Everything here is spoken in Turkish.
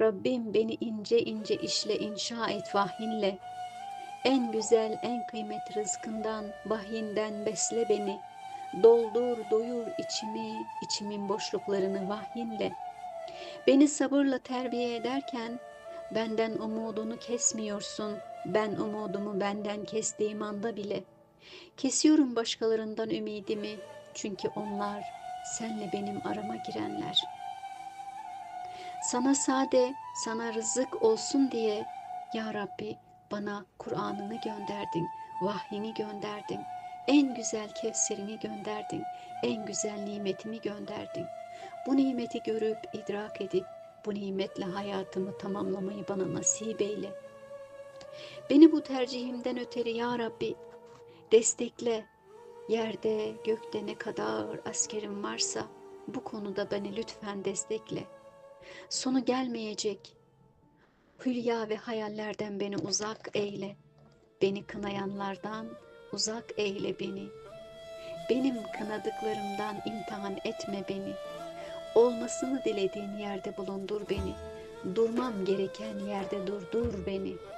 Rabbim beni ince ince işle inşa et vahyinle. En güzel, en kıymet rızkından, vahyinden besle beni. Doldur, doyur içimi, içimin boşluklarını vahyinle. Beni sabırla terbiye ederken benden umudunu kesmiyorsun. Ben umudumu benden kestiğim anda bile. Kesiyorum başkalarından ümidimi. Çünkü onlar senle benim arama girenler. Sana sade, sana rızık olsun diye ya Rabbi bana Kur'an'ını gönderdin, vahyini gönderdin, en güzel Kevser'ini gönderdin, en güzel nimetimi gönderdin. Bu nimeti görüp idrak edip bu nimetle hayatımı tamamlamayı bana nasip eyle. Beni bu tercihimden öteri ya Rabbi destekle. Yerde, gökte ne kadar askerim varsa bu konuda beni lütfen destekle. Sonu gelmeyecek hülya ve hayallerden beni uzak eyle. Beni kınayanlardan uzak eyle beni. Benim kınadıklarımdan imtihan etme beni. Olmasını dilediğin yerde bulundur beni. Durmam gereken yerde durdur beni.''